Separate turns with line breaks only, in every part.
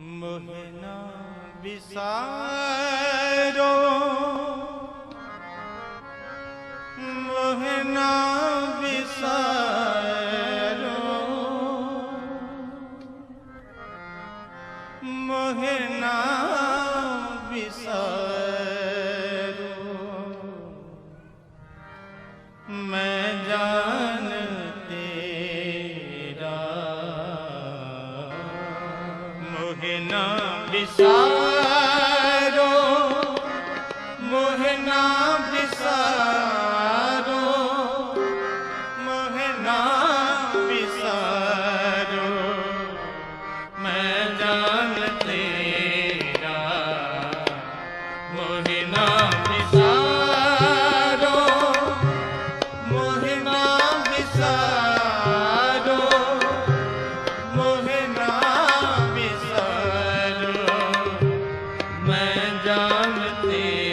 Mohana ਵਿਸਾਰੋ। Mohana जामते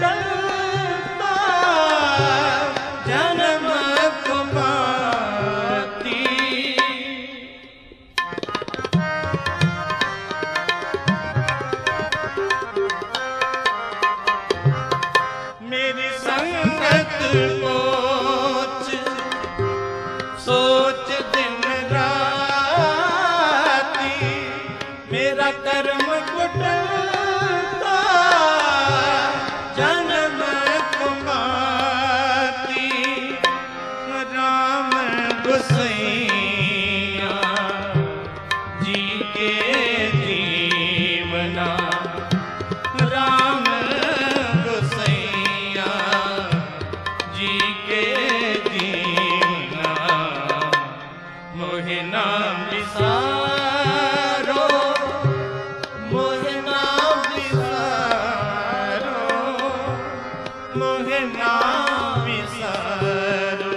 Dun. ਵਿਸਰ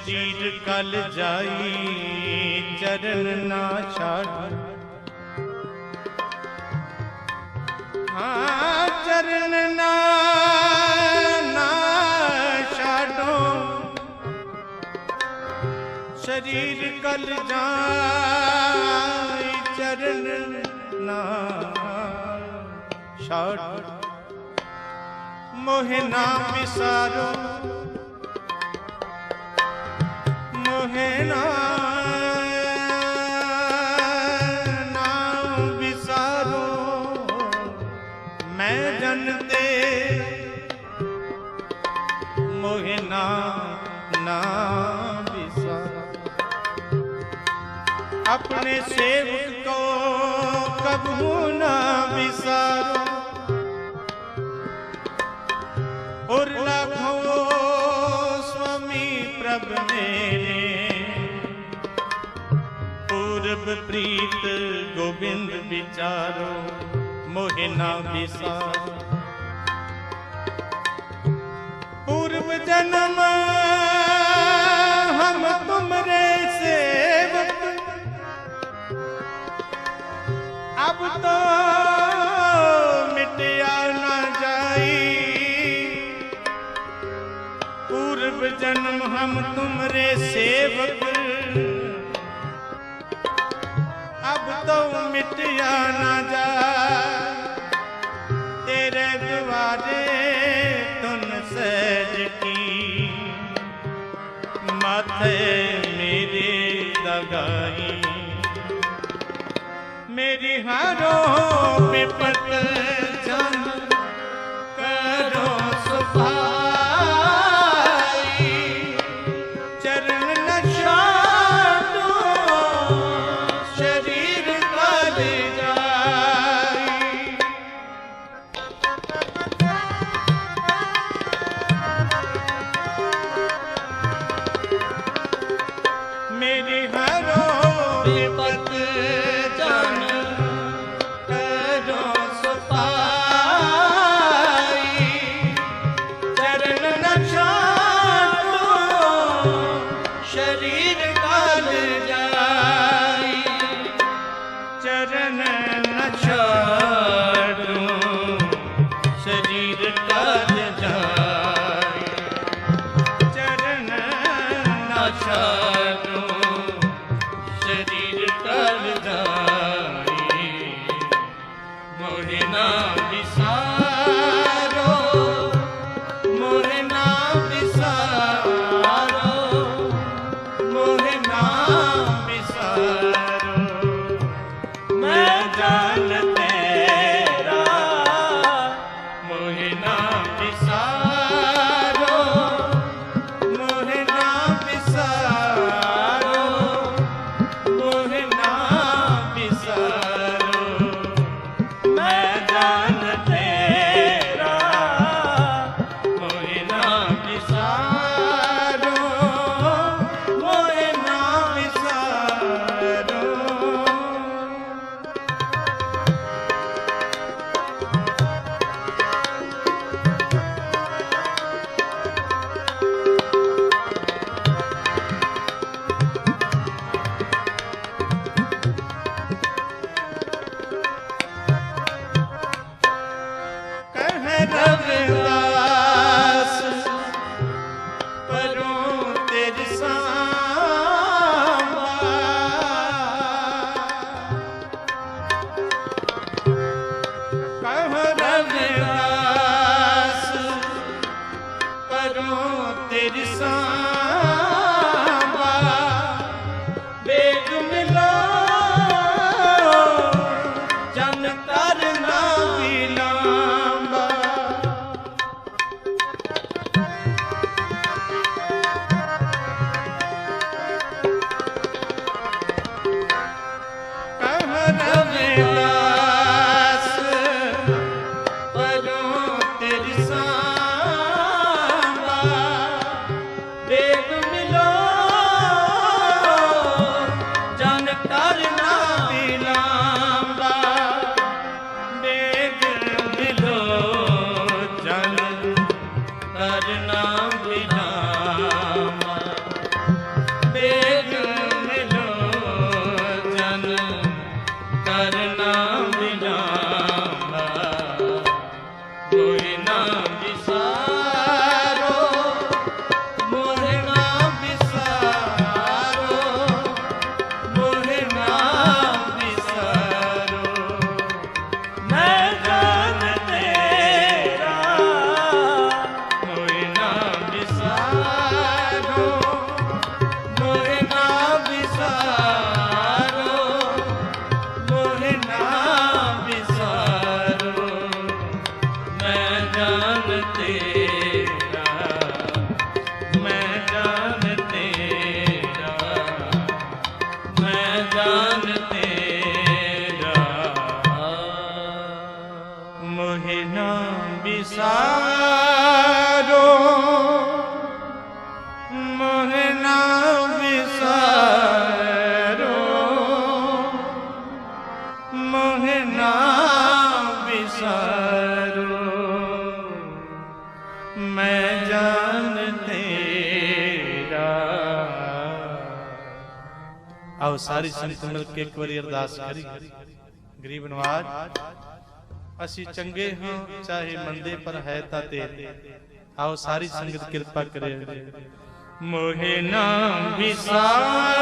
शरीर कल जाई चरण ना छाड़ हाँ चरण ना ना छाड़ो शरीर कल जाई चरण ना छाड़ मोहना विसारो अपने सेवक को कबू ना विसारो और लाखों स्वामी प्रभ मेरे पूर्व प्रीत गोविंद विचारो मोहे ना विसारो ਕੀਤਾ ਮਿਟਿਆ ਨਾ ਜਾਈ। ਜਨਮ ਹਮ ਤੁਮਰੇ ਸੇਵਕ। ਮਿਟਿਆ ਨਾ ਜਾ ਤੇਰੇ ਦੁਆਰੇ मेरी हारो विपत जन करो सुभाई चरण न छाड़ो शरीर कल जाई मेरी हरो ਜਾਨ ਤੇਰਾ। ਮੋਹਿ ਨਾ ਵਿਸਾਰੋ ਆਓ ਸਾਰੀ ਸੰਗਤ ਮਿਲ ਕੇ ਇੱਕ ਵਾਰੀ ਅਰਦਾਸ ਕਰੀ ਗਰੀਬ ਨਵਾਜ ਅਸੀਂ ਚੰਗੇ ਹਾਂ ਚਾਹੇ ਮੰਦੇ ਪਰ ਹੈ ਤਾਂ ਤੇਰੇ ਆਓ ਸਾਰੀ ਸੰਗਤ ਕਿਰਪਾ ਕਰੇ ਮੋਹਿ ਨਾ ਵਿਸਾਰੋ